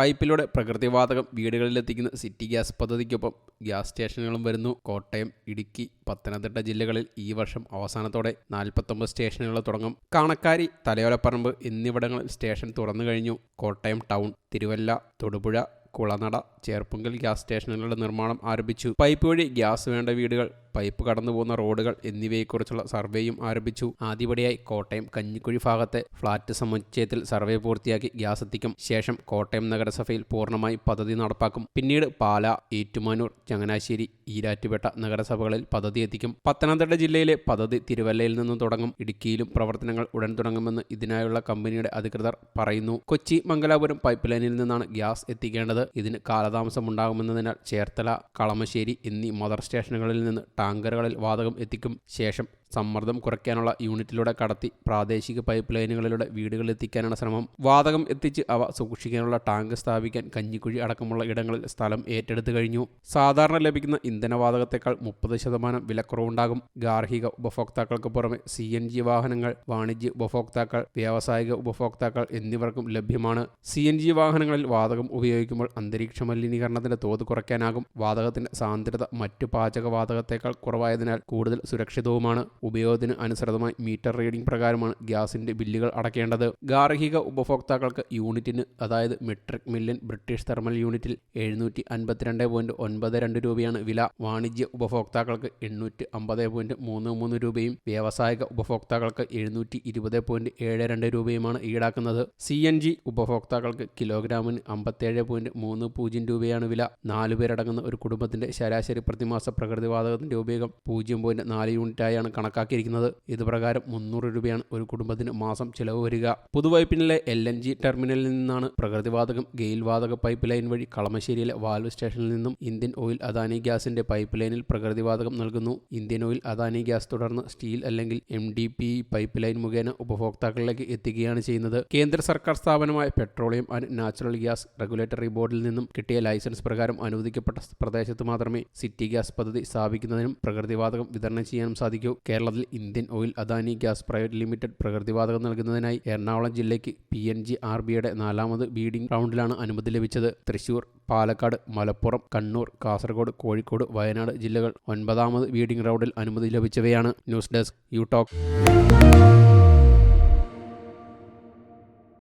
പൈപ്പിലൂടെ പ്രകൃതിവാതകം വീടുകളിലെത്തിക്കുന്ന city gas പദ്ധതിക്കൊപ്പം ഗ്യാസ് സ്റ്റേഷനുകളും വരുന്നു. കോട്ടയം ഇടുക്കി പത്തനംതിട്ട ജില്ലകളിൽ ഈ വർഷം അവസാനത്തോടെ നാൽപ്പത്തൊമ്പത് സ്റ്റേഷനുകൾ തുടങ്ങും. കാണക്കാരി തലയോലപ്പറമ്പ് എന്നിവിടങ്ങളിൽ സ്റ്റേഷൻ തുറന്നു കഴിഞ്ഞു. കോട്ടയം ടൗൺ തിരുവല്ല തൊടുപുഴ കുളനട ചേർപ്പുങ്കൽ ഗ്യാസ് സ്റ്റേഷനുകളുടെ നിർമ്മാണം ആരംഭിച്ചു. പൈപ്പ് വഴി ഗ്യാസ് വേണ്ട വീടുകൾ പൈപ്പ് കടന്നു പോകുന്ന റോഡുകൾ എന്നിവയെക്കുറിച്ചുള്ള സർവേയും ആരംഭിച്ചു. ആദ്യപടിയായി കോട്ടയം കഞ്ഞിക്കുഴി ഭാഗത്തെ ഫ്ളാറ്റ് സമുച്ചയത്തിൽ സർവേ പൂർത്തിയാക്കി ഗ്യാസ് എത്തിക്കും. ശേഷം കോട്ടയം നഗരസഭയിൽ പൂർണമായി പദ്ധതി നടപ്പാക്കും. പിന്നീട് പാല ഏറ്റുമാനൂർ ചങ്ങനാശ്ശേരി ഈരാറ്റുപേട്ട നഗരസഭകളിൽ പദ്ധതി എത്തിക്കും. പത്തനംതിട്ട ജില്ലയിലെ പദ്ധതി തിരുവല്ലയിൽ നിന്നും തുടങ്ങും. ഇടുക്കിയിലും പ്രവർത്തനങ്ങൾ ഉടൻ തുടങ്ങുമെന്ന് ഇതിനായുള്ള കമ്പനിയുടെ അധികൃതർ പറയുന്നു. കൊച്ചി മംഗലാപുരം പൈപ്പ് ലൈനിൽ നിന്നാണ് ഗ്യാസ് എത്തിക്കേണ്ടത്. ഇതിന് കാലതാമസം ഉണ്ടാകുമെന്നതിനാൽ ചേർത്തല കളമശ്ശേരി എന്നീ മദർ സ്റ്റേഷനുകളിൽ നിന്ന് ടാങ്കറുകളിൽ വാതകം എത്തിക്കും ശേഷം സമ്മർദ്ദം കുറയ്ക്കാനുള്ള യൂണിറ്റിലൂടെ കടത്തി പ്രാദേശിക പൈപ്പ് ലൈനുകളിലൂടെ വീടുകളിൽ എത്തിക്കാനാണ് ശ്രമം. വാതകം എത്തിച്ച് അവ സൂക്ഷിക്കാനുള്ള ടാങ്ക് സ്ഥാപിക്കാൻ കഞ്ഞിക്കുഴി അടക്കമുള്ള ഇടങ്ങളിൽ സ്ഥലം ഏറ്റെടുത്തു കഴിഞ്ഞു. സാധാരണ ലഭിക്കുന്ന ഇന്ധനവാതകത്തേക്കാൾ മുപ്പത് ശതമാനം വിലക്കുറവുണ്ടാകും. ഗാർഹിക ഉപഭോക്താക്കൾക്ക് പുറമെ സി എൻ ജി വാഹനങ്ങൾ വാണിജ്യ ഉപഭോക്താക്കൾ വ്യാവസായിക ഉപഭോക്താക്കൾ എന്നിവർക്കും ലഭ്യമാണ്. സി എൻ ജി വാഹനങ്ങളിൽ വാതകം ഉപയോഗിക്കുമ്പോൾ അന്തരീക്ഷ മലിനീകരണത്തിന്റെ തോത് കുറയ്ക്കാനാകും. വാതകത്തിന്റെ സാന്ദ്രത മറ്റു പാചകവാതകത്തേക്കാൾ കുറവായതിനാൽ കൂടുതൽ സുരക്ഷിതവുമാണ്. ഉപയോഗത്തിന് അനുസൃതമായി മീറ്റർ റീഡിംഗ് പ്രകാരമാണ് ഗ്യാസിന്റെ ബില്ലുകൾ അടയ്ക്കേണ്ടത് ഗാർഹിക ഉപഭോക്താക്കൾക്ക് യൂണിറ്റിന് അതായത് മെട്രിക് മില്യൺ ബ്രിട്ടീഷ് തെർമൽ യൂണിറ്റിൽ എഴുന്നൂറ്റി അൻപത്തിരണ്ട് പോയിന്റ് ഒൻപത് രണ്ട് രൂപയാണ് വില. വാണിജ്യ ഉപഭോക്താക്കൾക്ക് എണ്ണൂറ്റി അമ്പത് പോയിന്റ് മൂന്ന് മൂന്ന് രൂപയും വ്യാവസായിക ഉപഭോക്താക്കൾക്ക് എഴുന്നൂറ്റി ഇരുപത് പോയിന്റ് ഏഴ് രണ്ട് രൂപയുമാണ് ഈടാക്കുന്നത്. സി എൻ ജി ഉപഭോക്താക്കൾക്ക് കിലോഗ്രാമിന് അമ്പത്തേഴ് പോയിന്റ് മൂന്ന് പൂജ്യം രൂപയാണ് വില. നാലു പേരടങ്ങുന്ന ഒരു കുടുംബത്തിന്റെ ശരാശരി പ്രതിമാസ പ്രകൃതിവാതകത്തിന്റെ ഉപയോഗം പൂജ്യം പോയിന്റ് നാല് യൂണിറ്റായാണ് കണക്കാക്കിയിരിക്കുന്നത്. ഇതുപ്രകാരം മുന്നൂറ് രൂപയാണ് ഒരു കുടുംബത്തിന് മാസം ചിലവ് വരിക. പുതുവൈപ്പിനിലെ എൽ എൻ ജി ടെർമിനലിൽ നിന്നാണ് പ്രകൃതിവാതകം ഗെയിൽ വാതക പൈപ്പ് ലൈൻ വഴി കളമശ്ശേരിയിലെ വാൽവ് സ്റ്റേഷനിൽ നിന്നും ഇന്ത്യൻ ഓയിൽ അദാനി ഗ്യാസിന്റെ പൈപ്പ് ലൈനിൽ പ്രകൃതിവാതകം നൽകുന്നു. ഇന്ത്യൻ ഓയിൽ അദാനി ഗ്യാസ് തുടർന്ന് സ്റ്റീൽ അല്ലെങ്കിൽ M D P pipe line മുഖേന ഉപഭോക്താക്കളിലേക്ക് എത്തിക്കുകയാണ് ചെയ്യുന്നത്. കേന്ദ്ര സർക്കാർ സ്ഥാപനമായ petroleum and natural gas regulatory ബോർഡിൽ നിന്നും കിട്ടിയ ലൈസൻസ് പ്രകാരം അനുവദിക്കപ്പെട്ട പ്രദേശത്ത് മാത്രമേ സിറ്റി ഗ്യാസ് പദ്ധതി സ്ഥാപിക്കുന്നതിനും പ്രകൃതിവാതകം വിതരണം ചെയ്യാനും സാധിക്കൂ. കേരളത്തിൽ Indian oil Adani gas private limited പ്രകൃതിവാതകം നൽകുന്നതിനായി എറണാകുളം ജില്ലയ്ക്ക് പി എൻ ജി ആർ ബിയുടെ നാലാമത് ബീഡിംഗ് റൗണ്ടിലാണ് അനുമതി ലഭിച്ചത്. തൃശൂർ പാലക്കാട് മലപ്പുറം കണ്ണൂർ കാസർഗോഡ് കോഴിക്കോട് വയനാട് ജില്ലകൾ ഒൻപതാമത് ബീഡിംഗ് റൗണ്ടിൽ അനുമതി ലഭിച്ചവയാണ്. News desk you talk.